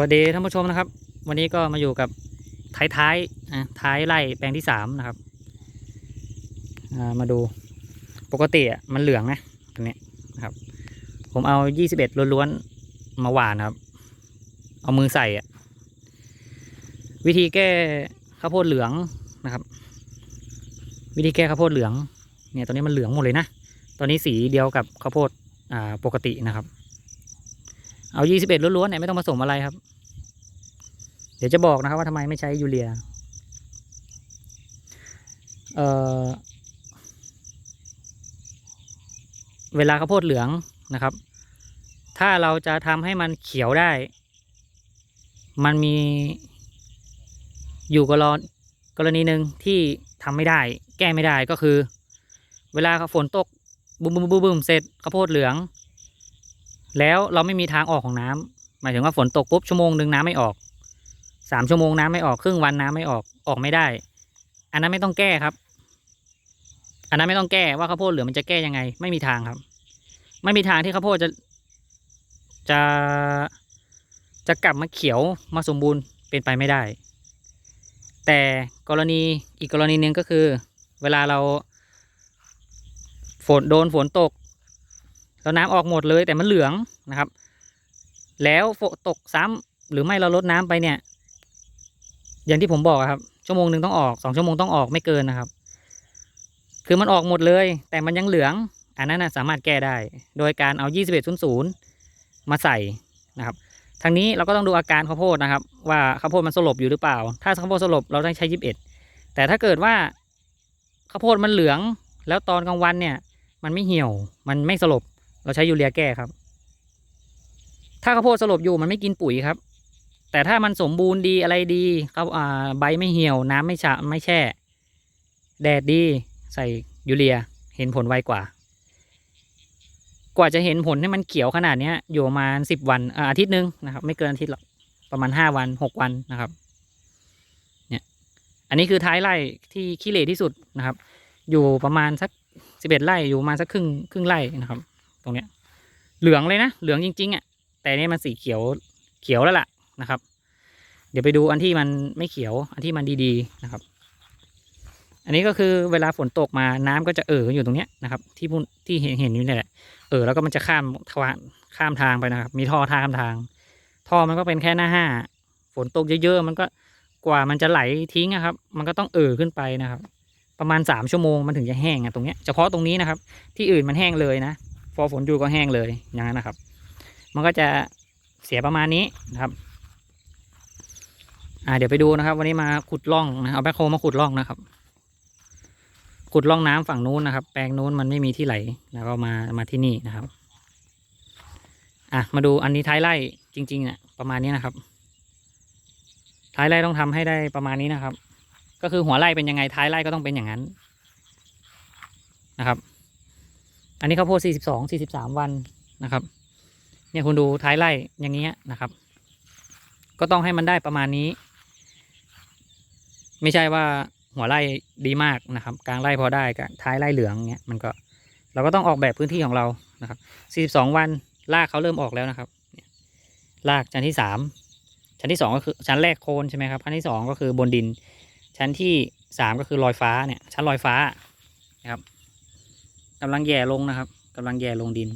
วัสดีท่านผู้ชมนะครับ วันนี้ก็มาอยู่กับท้ายท้ายท้ายไร่แปลงที่สามนะครับามาดูปกติอะมันเหลืองนะตรงนี้นะครับ ผมเอายี่สิบเอ็ดล้วนๆมาหว่านครับ เอามือใส่อะวิธีแก้ข้าวโพดเหลืองนะครับ วิธีแก้ข้าวโพดเหลืองเนี่ยตอนนี้มันเหลืองหมดเลยนะตอนนี้สีเดียวกับข้าวโพดอ่าปกตินะครับ เอา21ล้วนๆเนี่ยไม่ต้องผสมอะไรครับ เดี๋ยวจะบอกนะครับว่าทำไมไม่ใช้ยูเรียเเวลาข้าวโพดเหลืองนะครับ ถ้าเราจะทำให้มันเขียวได้ มันมีอยู่กรณกรณีหนึ่งที่ทำไม่ได้ แก้ไม่ได้ก็คือ เวลาฝนตกบุ้มบุ้มบุ้มบุ้มเสร็จข้าวโพดเหลือง แล้วเราไม่มีทางออกของน้ำหมายถึงว่าฝนตกปุ๊บชั่วโมงหนึ่งน้ำไม่ออกสามชั่วโมงน้ำไม่ออกครึ่งวันน้ำไม่ออกออกไม่ได้ อันนั้นไม่ต้องแก้ครับ อันนั้นไม่ต้องแก้ว่าข้าวโพดเหลือมันจะแก้ยังไง ไม่มีทางครับ ไม่มีทางที่ข้าวโพดจะจะจะกลับมาเขียวมาสมบูรณ์เป็นไปไม่ได้ แต่กรณีอีกกรณีหนึ่งก็คือ เวลาเราฝนโดนฝนตก แล้วน้ำออกหมดเลยแต่มันเหลืองนะครับ แล้วฝนตกซ้ำหรือไม่เราลดน้ำไปเนี่ย อย่างที่ผมบอกครับ ชั่วโมงหนึ่งต้องออกสองชั่วโมงต้องออกไม่เกินนะครับ คือมันออกหมดเลย แต่มันยังเหลือง อันนั้นนะสามารถแก้ได้ โดยการเอา 2100 มาใส่นะครับทางนี้เราก็ต้องดูอาการข้าวโพดนะครับ ว่าข้าวโพดมันสลบอยู่หรือเปล่า ถ้าข้าวโพดสลบเราต้องใช้ 21 แต่ถ้าเกิดว่าข้าวโพดมันเหลือง แล้วตอนกลางวันเนี่ย มันไม่เหี่ยวมันไม่สลบ เราใช้ยูเรียแก้ครับ ถ้าข้าวโพดสลบอยู่มันไม่กินปุ๋ยครับ แต่ถ้ามันสมบูรณ์ดีอะไรดีครับอ่าใบไม่เหี่ยว น้ำไม่ฉะไม่แช่ แดดดีใส่ยูเรียเห็นผลไวกว่า กว่าจะเห็นผลให้มันเขียวขนาดเนี้ยอยู่ประมาณสิบวันอาอาทิตย์หนึ่งนะครับ ไม่เกินอาทิตย์หรอกประมาณห้าวันหกวันนะครับ เนี่ย อันนี้คือท้ายไร่ที่ขี้เหร่ที่สุดนะครับ อยู่ประมาณสักสิบเอ็ดไร่อยู่ประมาณสักครึ่งครึ่งไร่นะครับ ตรงเนี้ย เหลืองเลยนะ เหลืองจริงๆอะ แต่นี่มันสีเขียว เขียวแล้วล่ะนะครับ เดี๋ยวไปดูอันที่มันไม่เขียว อันที่มันดีๆนะครับ อันนี้ก็คือเวลาฝนตกมาน้ำก็จะเอ่ออยู่ตรงเนี้ยนะครับ ที่พุ่นที่เห็นเห็นอยู่นี่แหละ เออแล้วก็มันจะข้ามทวารข้ามทางไปนะครับ มีท่อท่าข้ามทาง ท่อมันก็เป็นแค่หน้าห้า ฝนตกเยอะๆมันก็กว่ามันจะไหลทิ้งอะครับ มันก็ต้องเอ่อขึ้นไปนะครับ ประมาณสามชั่วโมงมันถึงจะแห้งอะตรงเนี้ย เฉพาะตรงนี้นะครับ ที่อื่นมันแห้งเลยนะ พอฝนอยู่ก็แห้งเลยอย่างนั้นนะครับ มันก็จะเสียประมาณนี้นะครับอ่าเดี๋ยวไปดูนะครับ วันนี้มาขุดร่องนะเอาแบคโฮมาขุดร่องนะครับ ขุดร่องน้ำฝั่งนู้นนะครับ แปลงนู้นมันไม่มีที่ไหลแล้วก็มามาที่นี่นะครับอะมาดูอันนี้ท้ายไร่จริงๆเนี่ยประมาณนี้นะครับ ท้ายไร่ต้องทำให้ได้ประมาณนี้นะครับ ก็คือหัวไร่เป็นยังไงท้ายไร่ก็ต้องเป็นอย่างนั้นนะครับ อันนี้ข้าวโพด42 43วันนะครับ เนี่ยคุณดูท้ายไร่อย่างเงี้ยนะครับ ก็ต้องให้มันได้ประมาณนี้ ไม่ใช่ว่าหัวไร่ดีมากนะครับ กลางไร่พอได้กับท้ายไร่เหลืองเงี้ยมันก็ เราก็ต้องออกแบบพื้นที่ของเรานะครับ42วันรากเขาเริ่มออกแล้วนะครับเนี่ยรากชั้นที่สามชั้นที่สองก็คือชั้นแรกโคนใช่ไหมครับชั้นที่สองก็คือบนดิน ชั้นที่สามก็คือลอยฟ้าเนี่ยชั้นลอยฟ้านะครับ กำลังแย่ลงนะครับกำลังแย่ลงดิน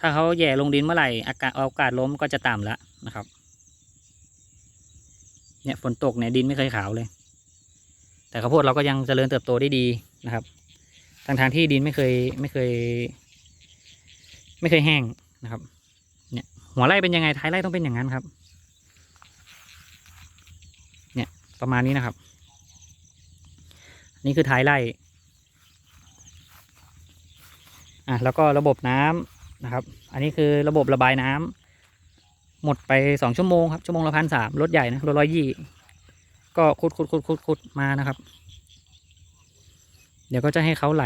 ถ้าเขาแย่ลงดินเมื่อไหร่อากาศโอกาสล้มก็จะต่ำแล้วนะครับ เนี่ยฝนตกเนี่ยดินไม่เคยขาวเลย แต่ข้าวโพดเราก็ยังเจริญเติบโตได้ดีนะครับทางทางที่ดินไม่เคยไม่เคย ไม่เคยแห้งนะครับ เนี่ยหัวไร่เป็นยังไงท้ายไร่ต้องเป็นอย่างนั้นครับ เนี่ยประมาณนี้นะครับ นี่คือท้ายไร่ อะแล้วก็ระบบน้ำนะครับ อันนี้คือระบบระบายน้ำหมดไปสองชั่วโมงครับชั่วโมงละพันสามรถใหญ่นะรถร้อยยี่ก็ขุดขุดขุดขุดขุดมานะครับ เดี๋ยวก็จะให้เขาไหล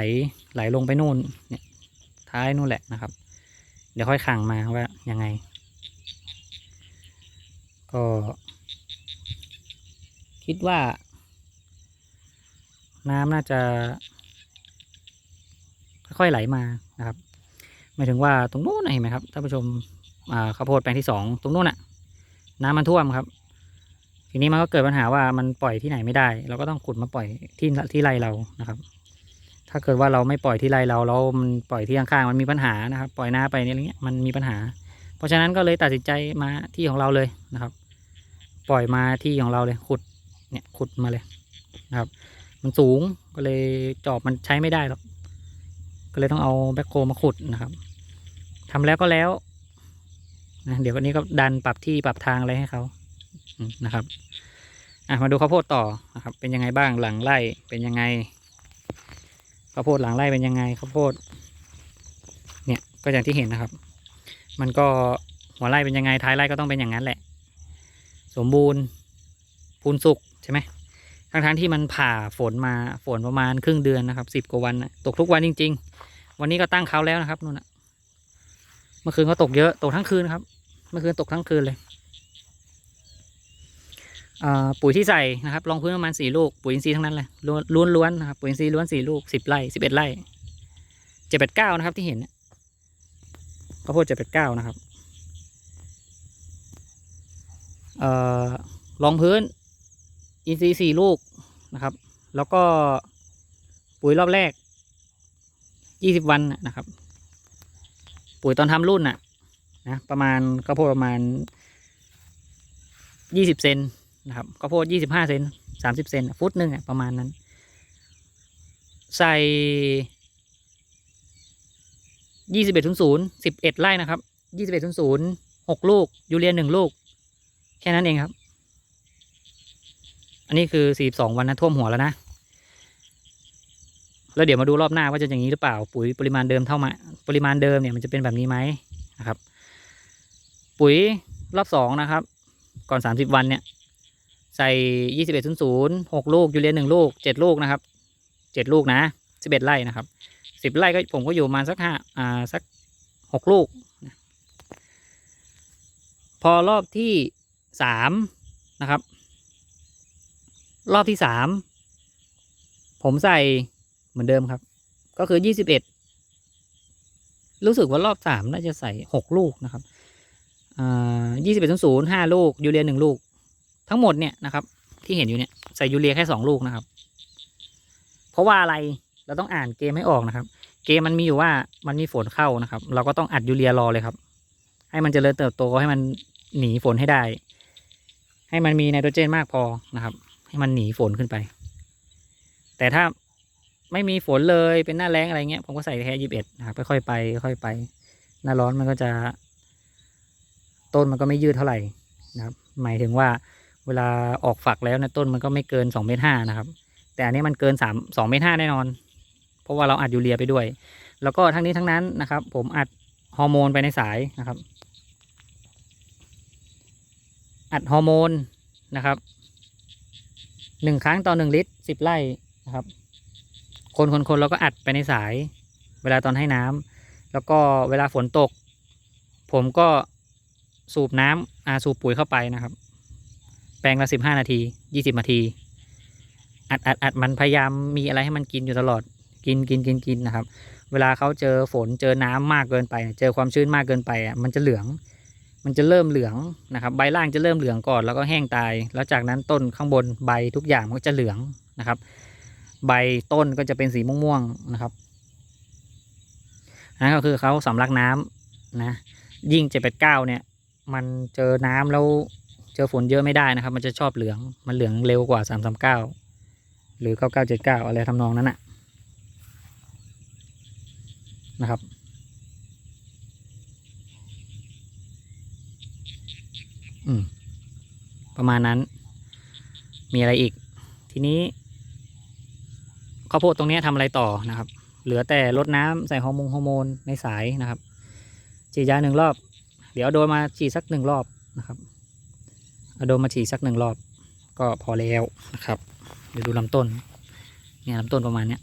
ไหลลงไปนู่นเนี่ยท้ายนู่นแหละนะครับ เดี๋ยวค่อยขังมาว่ายังไง ก็ คิดว่า น้ำน่าจะ ค่อยๆไหลมานะครับหมายถึงว่าตรงโน้นเห็นไหมครับท่านผู้ชมข้าวโพดแปลงที่สองตรงโน้นน่ะน้ำมันท่วมครับ ทีนี้มันก็เกิดปัญหาว่ามันปล่อยที่ไหนไม่ได้ เราก็ต้องขุดมาปล่อยที่ที่ไร่เรานะครับ ถ้าเกิดว่าเราไม่ปล่อยที่ไร่เราแล้วมันปล่อยที่ข้างๆมันมีปัญหานะครับ ปล่อยหน้าไปนี่อะไรเงี้ยมันมีปัญหา เพราะฉะนั้นก็เลยตัดสินใจมาที่ของเราเลยนะครับ ปล่อยมาที่ของเราเลยขุดเนี่ยขุดมาเลยนะครับ มันสูงก็เลยจอบมันใช้ไม่ได้หรอก ก็เลยต้องเอาแบ็คโฮมาขุดนะครับทำแล้วก็แล้วนะเดี๋ยววันนี้ก็ดันปรับที่ปรับทางอะไรให้เขานะครับอะมาดูข้าวโพดต่อนะครับ เป็นยังไงบ้างหลังไร่เป็นยังไงข้าวโพดหลังไร่เป็นยังไงข้าวโพด เนี่ยก็อย่างที่เห็นนะครับ มันก็หัวไร่เป็นยังไงท้ายไร่ก็ต้องเป็นอย่างนั้นแหละ สมบูรณ์พูนสุกใช่ไหม ทั้งทั้งๆที่มันผ่าฝนมาฝนประมาณครึ่งเดือนนะครับสิบกว่าวันนะตกทุกวันจริง ๆ วันนี้ก็ตั้งเขาแล้วนะครับนู่นนะเมื่อคืนก็ตกเยอะตกทั้งคืนครับ เมื่อคืนตกทั้งคืนเลยปุ๋ยที่ใส่นะครับรองพื้นประมาณสี่ลูกปุ๋ยอินทรีย์ทั้งนั้นเลยล้วนล้วนๆนะครับปุ๋ยอินทรีย์ล้วนสี่ลูกสิบไร่สิบเอ็ดไร่เจ็ดแปดเก้านะครับที่เห็นข้าวโพดเจ็ดแปดเก้านะครับเอ่อรองพื้น อินทรีย์สี่ลูกนะครับ แล้วก็ปุ๋ยรอบแรกยี่สิบวันนะครับ ปุ๋ยตอนทำรุ่นน่ะนะประมาณข้าวโพดประมาณยี่สิบเซนนะครับข้าวโพดยี่สิบห้าเซนสามสิบเซนฟุตหนึ่งอะประมาณนั้น ใส่ยี่สิบเอ็ดศูนย์ศูนย์สิบเอ็ดไร่นะครับยี่สิบเอ็ดศูนย์ศูนย์หกลูกยูเรียหนึ่งลูก แค่นั้นเองครับ อันนี้คือสี่สองวันนะท่วมหัวแล้วนะ แล้วเดี๋ยวมาดูรอบหน้าว่าจะอย่างนี้หรือเปล่า ปุ๋ยปริมาณเดิมเท่าไหมาปริมาณเดิมเนี่ยมันจะเป็นแบบนี้ไหมนะครับ ปุ๋ยรอบสองนะครับ ก่อนสามสิบวันเนี่ย ใส่ยี่สิบเอ็ดศูนย์ศูนย์หกลูกยูเรียหนึ่งลูกเจ็ดลูกนะครับเจ็ดลูกนะสิบเอ็ดไร่นะครับสิบไร่ก็ผมก็อยู่มาสักห้าอ่าสักหกลูก พอรอบที่สามนะครับ รอบที่สามผมใส่เหมือนเดิมครับ ก็คือยี่สิบเอ็ดรู้สึกว่ารอบสามน่าจะใส่หกลูกนะครับอ่ายี่สิบเอ็ดศูนย์ห้าลูก ยูเรียหนึ่งลูก ทั้งหมดเนี่ยนะครับ ที่เห็นอยู่เนี่ยใส่ยูเรียแค่สองลูกนะครับ เพราะว่าอะไรเราต้องอ่านเกมให้ออกนะครับ เกมมันมีอยู่ว่ามันมีฝนเข้านะครับ เราก็ต้องอัดยูเรียรอเลยครับ ให้มันเจริญเติบโตให้มันหนีฝนให้ได้ ให้มันมีไนโตรเจนมากพอนะครับ ให้มันหนีฝนขึ้นไป แต่ถ้าไม่มีฝนเลยเป็นหน้าแล้งอะไรเงี้ยผมก็ใส่แค่ยี่สิบเอ็ดนะครับค่อยๆไปค่อยไป หน้าร้อนมันก็จะ ต้นมันก็ไม่ยืดเท่าไหร่นะครับ หมายถึงว่าเวลาออกฝักแล้วเนะต้นมันก็ไม่เกินสองเมตรห้านะครับ แต่อันนี้มันเกินสามสองเมตรห้าแน่นอน เพราะว่าเราอัดยูเรียไปด้วย แล้วก็ทั้งนี้ทั้งนั้นนะครับ ผมอัดฮอร์โมนไปในสายนะครับ อัดฮอร์โมนนะครับ หนึ่งครั้งต่อหนึ่งลิตรสิบไร่นะครับ คนคนคนเราก็อัดไปในสาย เวลาตอนให้น้ำแล้วก็เวลาฝนตก ผมก็สูบน้ำอาสูบปุ๋ยเข้าไปนะครับ แปลงละสิบห้านาทียี่สิบนาที อัดอัดอัดมันพยายามมีอะไรให้มันกินอยู่ตลอดกินกินกินกินนะครับ เวลาเขาเจอฝนเจอน้ำมากเกินไป เจอความชื้นมากเกินไปอะมันจะเหลือง มันจะเริ่มเหลืองนะครับ ใบล่างจะเริ่มเหลืองก่อนแล้วก็แห้งตาย แล้วจากนั้นต้นข้างบนใบทุกอย่างมันก็จะเหลืองนะครับ ใบต้นก็จะเป็นสีม่วงๆนะครับนั่นก็คือเขาสำลักน้ำนะยิ่งเจ็ดแปดเก้าเนี่ย มันเจอน้ำแล้วเจอฝนเยอะไม่ได้นะครับ มันจะชอบเหลืองมันเหลืองเร็วกว่าสามสามเก้าหรือเก้าเก้าเจ็ดเก้าอะไรทำนองนั้นนะนะครับ อืม ประมาณนั้น มีอะไรอีก ทีนี้ข้าวโพดตรงนี้ทำอะไรต่อนะครับ เหลือแต่ลดน้ำใส่ฮอร์โมนฮอร์โมนในสายนะครับฉีดยาหนึ่งรอบ เดี๋ยวโดนมาฉีดสักหนึ่งรอบนะครับเอาโดนมาฉีดสักหนึ่งรอบ ก็พอแล้วนะครับเดี๋ยวดูลำต้นเนี่ยลำต้นประมาณเนี้ย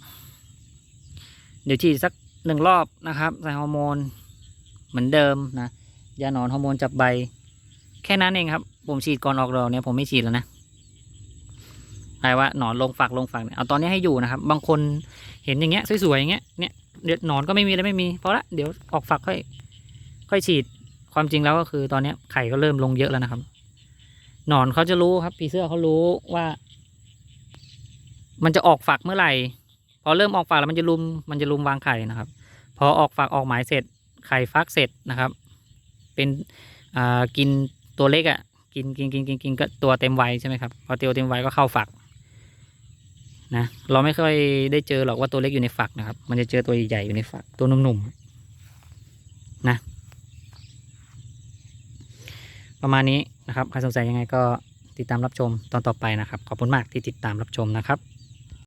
เดี๋ยวฉีดสักหนึ่งรอบนะครับ ใส่ฮอร์โมนเหมือนเดิมนะยาหนอนฮอร์โมนจับใบ แค่นั้นเองครับ ผมฉีดก่อนออกดอกเนี่ยผมไม่ฉีดแล้วนะหมายว่าหนอนลงฝักลงฝักเนี่ยเอาตอนนี้ให้อยู่นะครับ บางคนเห็นอย่างเงี้ยสวยๆอย่างเงี้ยเนี่ยเดี๋ยวหนอนก็ไม่มีแล้วไม่มีเพราะละเดี๋ยวออกฝักค่อย ค่อยฉีดความจริงแล้วก็คือตอนเนี้ยไข่ก็เริ่มลงเยอะแล้วนะครับ หนอนเขาจะรู้ครับผีเสื้อเขารู้ว่า มันจะออกฝักเมื่อไหร่พอเริ่มออกฝักแล้วมันจะลุมมันจะลุมวางไข่นะครับ พอออกฝักออกหมายเสร็จไข่ฟักเสร็จนะครับ เป็นอ่ากิน ตัวเล็กอะ่ะ กินกินกินกินกินก็ตัวเต็มวัยใช่ไหมครับพอตัวเต็มวัยก็เข้าฝักนะเราไม่ค่อยได้เจอหรอกว่าตัวเล็กอยู่ในฝักนะครับ มันจะเจอตัวใหญ่อยู่ในฝักตัวหนุ่มๆนะประมาณนี้นะครับใครสงสัยยังไงก็ติดตามรับชมตอนต่อไปนะครับ ขอบคุณมากที่ติดตามรับชมนะครับ